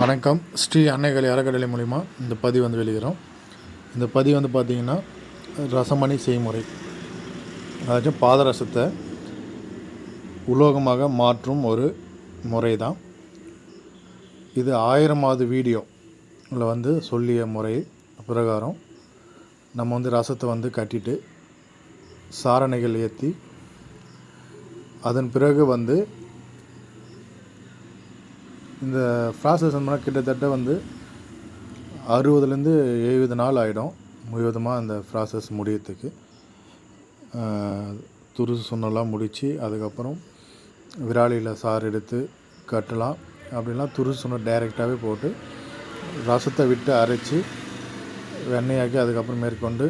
வணக்கம். ஸ்ரீ அன்னைகளை அறக்கடலை மூலிமா இந்த பதிவு வந்து வெளியிடுறோம் இந்த பதிவு வந்து பார்த்திங்கன்னா ரசமணி செய்முறை. அதாச்சும் பாதரசத்தை உலோகமாக மாற்றும் ஒரு முறை தான் இது ஆயிரமாவது வீடியோவில் வந்து சொல்லிய முறை பிரகாரம் நம்ம வந்து ரசத்தை வந்து கட்டிட்டு சாரணைகள் ஏற்றி அதன் பிறகு வந்து இந்த ப்ராசஸ் வந்து கிட்டத்தட்ட வந்து அறுபதுலேருந்து எழுபது நாள் ஆகிடும் முழுவதுமாக அந்த ப்ராசஸ் முடியறதுக்கு. துருசு சுண்ணெல்லாம் முடித்து அதுக்கப்புறம் விராலியில் சாறு எடுத்து கட்டலாம். அப்படின்லாம் துருசு சுண்ணை டைரெக்டாகவே போட்டு ரசத்தை விட்டு அரைச்சி வெண்ணெயாக்கி அதுக்கப்புறம் மேற்கொண்டு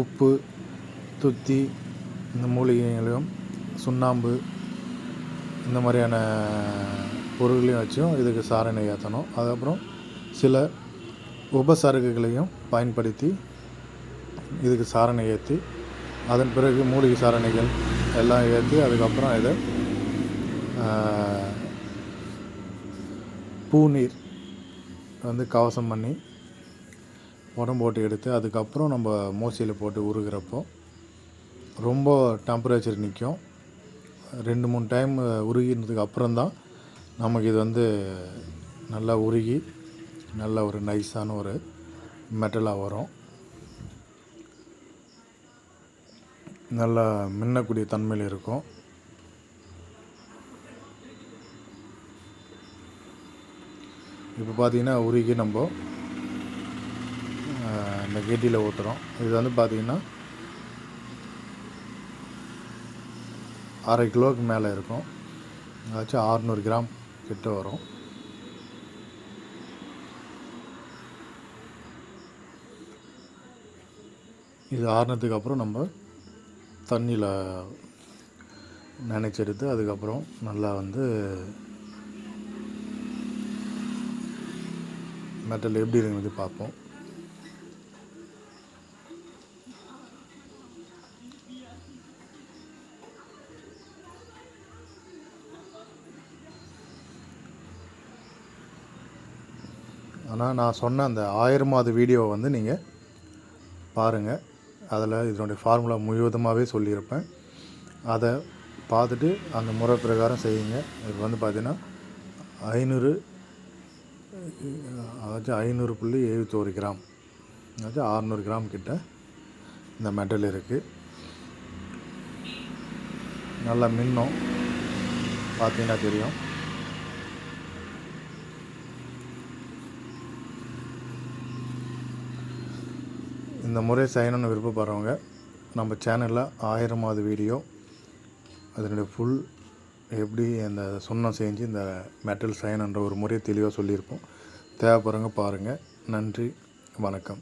உப்பு துத்தி இந்த மூலிகைகளையும் சுண்ணாம்பு இந்த மாதிரியான பொருள்களையும் வச்சும் இதுக்கு சாரணை ஏற்றணும் அதுக்கப்புறம் சில உபசரகுகளையும் பயன்படுத்தி இதுக்கு சாரணை ஏற்றி அதன் பிறகு மூலிகை சாரணைகள் எல்லாம் ஏற்றி அதுக்கப்புறம் இதை பூநீர் வந்து கவசம் பண்ணி உடம்பு போட்டு எடுத்து அதுக்கப்புறம் நம்ம மோசியில் போட்டு உருகிறப்போ ரொம்ப டெம்பரேச்சர் நிற்கும் ரெண்டு மூணு டைம் உருகினதுக்கு அப்புறம்தான் நமக்கு இது வந்து நல்லா உருகி நல்ல ஒரு நைஸான ஒரு மெட்டலாக வரும். நல்லா மின்னக்கூடிய தன்மையில் இருக்கும். இப்போ பார்த்தீங்கன்னா உருகி நம்ம இந்த கெட்டியில் ஊற்றுறோம் இது வந்து பார்த்திங்கன்னா அரை கிலோவுக்கு மேலே இருக்கும். அதாச்சும் ஆறுநூறு கிராம் கிட்ட வரும். இது ஆறுனதுக்கு அப்புறம் நம்ம தண்ணியில் நினச்செடுத்து அதுக்கப்புறம் நல்லா வந்து மெட்டல் எப்படி இருக்குது பார்ப்போம். ஆனால் நான் சொன்ன அந்த ஆயிரமாவது வீடியோவை வந்து நீங்கள் பாருங்கள் அதில் இதனுடைய ஃபார்முலா முழுவதுமாகவே சொல்லியிருப்பேன். அதை பார்த்துட்டு அந்த முறை பிரகாரம் செய்யுங்க. இது வந்து பார்த்திங்கன்னா ஐநூறு அதாச்சும் ஐநூறு புள்ளி எழுபத்தோரு கிராம். அதாச்சும் அறநூறு கிராம் கிட்ட இந்த மெட்டல் இருக்குது நல்லா மின்னும். பார்த்தீங்கன்னா தெரியும். இந்த முறை செய்யணும்னு விருப்பப்படுறவங்க நம்ம சேனலில் ஆயிரமாவது வீடியோ அதனுடைய ஃபுல் எப்படி அந்த சுண்ணம் செஞ்சு இந்த மெட்டல் செய்யணுன்ற ஒரு முறையை தெளிவாக சொல்லியிருப்போம். தேவைப்படுறவங்க பாருங்கள் நன்றி. வணக்கம்.